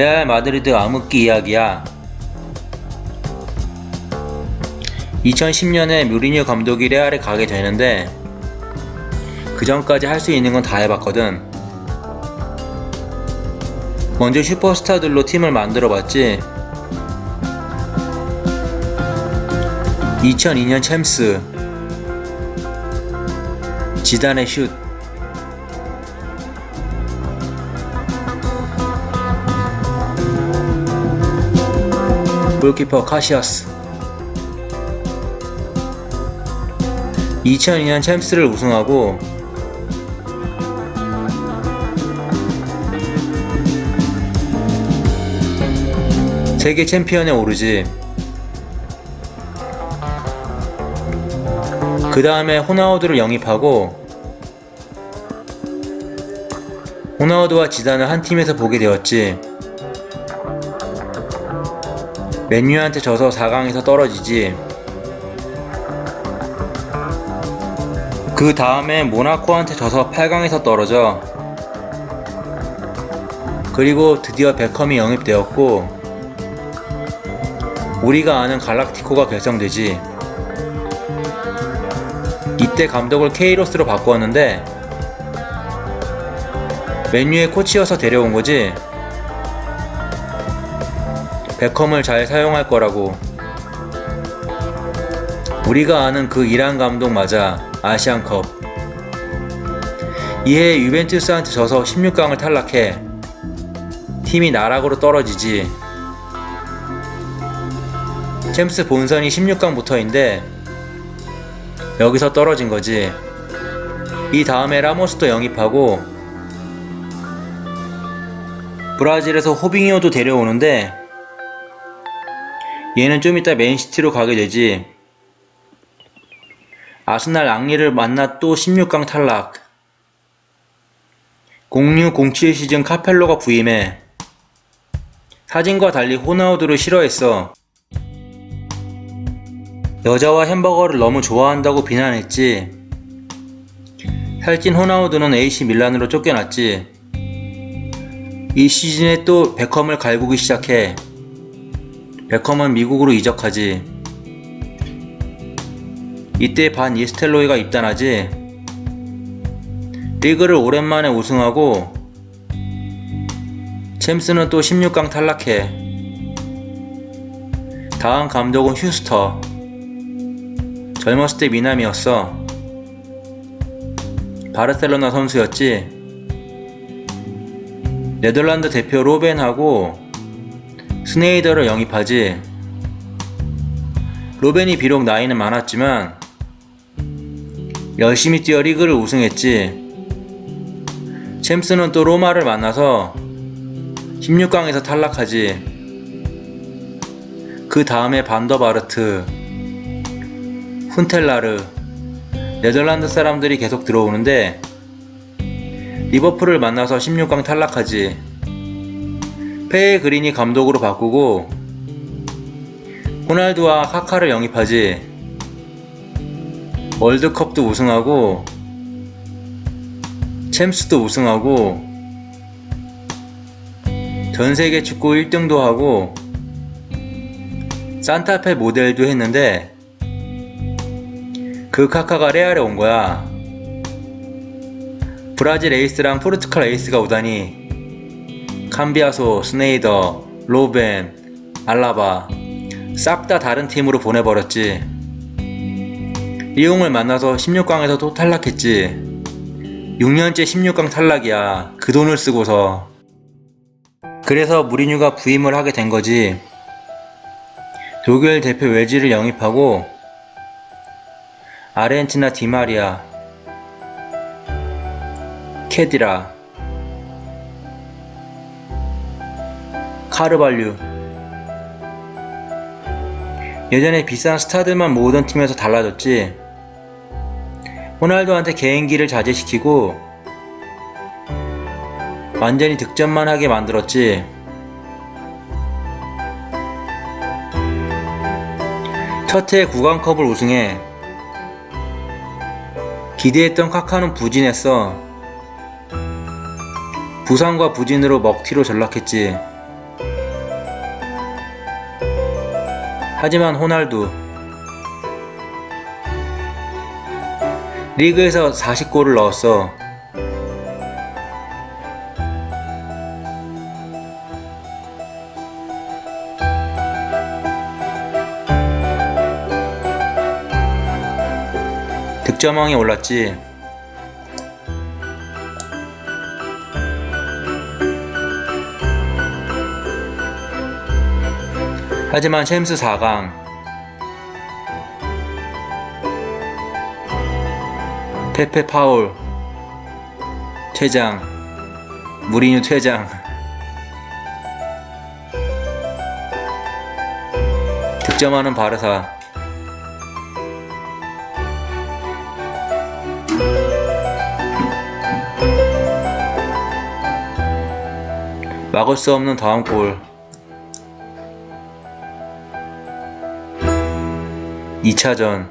레알 마드리드 암흑기 이야기야. 2010년에 무리뉴 감독이 레알에 가게 되는데 그 전까지 할 수 있는 건 다 해봤거든. 먼저 슈퍼스타들로 팀을 만들어 봤지. 2002년 챔스 지단의 슛 골키퍼 카시아스. 2002년 챔스를 우승하고 세계 챔피언에 오르지. 그 다음에 호나우두를 영입하고 호나우두와 지단을 한 팀에서 보게 되었지 맨유한테 져서 4강에서 떨어지지. 그 다음에 모나코한테 져서 8강에서 떨어져. 그리고 드디어 베컴이 영입되었고 우리가 아는 갈락티코가 결성되지. 이때 감독을 케이로스로 바꾸었는데 맨유의 코치여서 데려온 거지 베컴을 잘 사용할 거라고. 우리가 아는 그 이란 감독 맞아 아시안컵. 이해 유벤투스한테 져서 16강을 탈락해. 팀이 나락으로 떨어지지. 챔스 본선이 16강부터인데 여기서 떨어진 거지. 이 다음에 라모스도 영입하고 브라질에서 호빙이오도 데려오는데 얘는 좀 이따 맨시티로 가게 되지. 아스날 앙리를 만나 또 16강 탈락. 0607 시즌 카펠로가 부임해. 사진과 달리 호나우두를 싫어했어. 여자와 햄버거를 너무 좋아한다고 비난했지. 살찐 호나우두는 AC 밀란으로 쫓겨났지. 이 시즌에 또 베컴을 갈구기 시작해. 베컴은 미국으로 이적하지. 이때 반 이스텔로이가 입단하지. 리그를 오랜만에 우승하고 챔스는 또 16강 탈락해. 다음 감독은 휴스터. 젊었을 때 미남이었어. 바르셀로나 선수였지. 네덜란드 대표 로벤하고 스네이더를 영입하지. 로벤이 비록 나이는 많았지만 열심히 뛰어 리그를 우승했지. 챔스는 또 로마를 만나서 16강에서 탈락하지. 그 다음에 반더바르트, 훈텔라르, 네덜란드 사람들이 계속 들어오는데 리버풀을 만나서 16강 탈락하지. 페에 그린이 감독으로 바꾸고 호날두와 카카를 영입하지. 월드컵도 우승하고 챔스도 우승하고 전 세계 축구 1등도 하고 산타페 모델도 했는데 그 카카가 레알에 온 거야. 브라질 에이스랑 포르투갈 에이스가 오다니 캄비아소, 스네이더, 로벤, 알라바 싹 다 다른 팀으로 보내버렸지. 리옹을 만나서 16강에서 또 탈락했지. 6년째 16강 탈락이야. 그 돈을 쓰고서. 그래서 무리뉴가 부임을 하게 된 거지. 독일 대표 외지를 영입하고 아르헨티나 디마리아, 케디라, 카르발류. 예전에 비싼 스타들만 모으던 팀에서 달라졌지. 호날두한테 개인기를 자제시키고 완전히 득점만 하게 만들었지. 첫해 구강컵을 우승해 기대했던 카카는 부진했어. 부상과 부진으로 먹튀로 전락했지. 하지만 호날두 리그에서 40골을 넣었어. 득점왕에 올랐지. 하지만 챔스 4강. 페페 파울. 퇴장. 무리뉴 퇴장. 득점하는 바르사. 막을 수 없는 다음 골 2차전.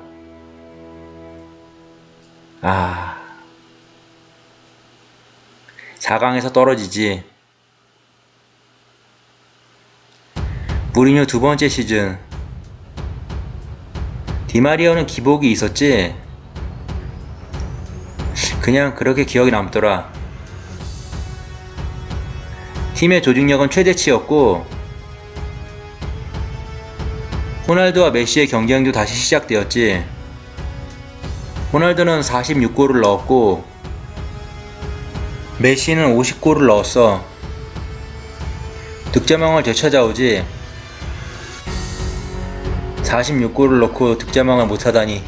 아. 4강에서 떨어지지. 무리뉴 두 번째 시즌. 디마리오는 기복이 있었지? 그냥 그렇게 기억이 남더라. 팀의 조직력은 최대치였고 호날두와 메시의 경쟁도 다시 시작되었지. 호날두는 46골을 넣었고 메시는 50골을 넣었어. 득점왕을 되찾아오지. 46골을 넣고 득점왕을 못하다니.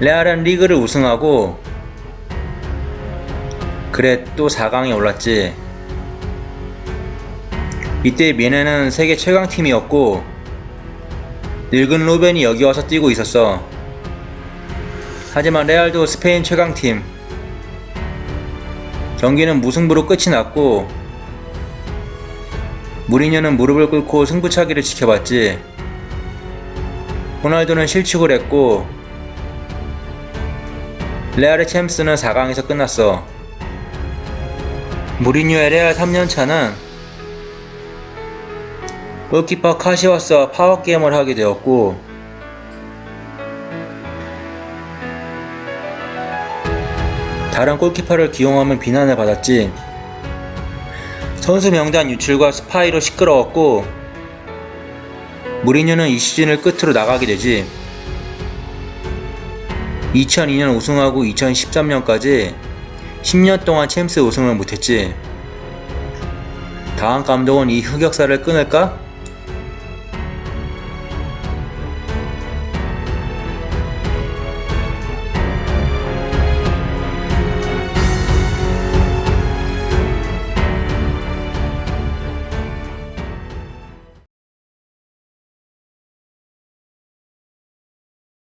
레알은 리그를 우승하고 그래 또 4강에 올랐지. 이때 미네는 세계 최강 팀이었고 늙은 로벤이 여기 와서 뛰고 있었어. 하지만 레알도 스페인 최강팀. 경기는 무승부로 끝이 났고 무리뉴는 무릎을 꿇고 승부차기를 지켜봤지. 호날두는 실축을 했고 레알의 챔스는 4강에서 끝났어. 무리뉴의 레알 3년차는 골키퍼 카시와스와 파워게임을 하게 되었고 다른 골키퍼를 기용하면 비난을 받았지. 선수 명단 유출과 스파이로 시끄러웠고 무리뉴는 이 시즌을 끝으로 나가게 되지. 2002년 우승하고 2013년까지 10년 동안 챔스 우승을 못했지. 다음 감독은 이 흑역사를 끊을까?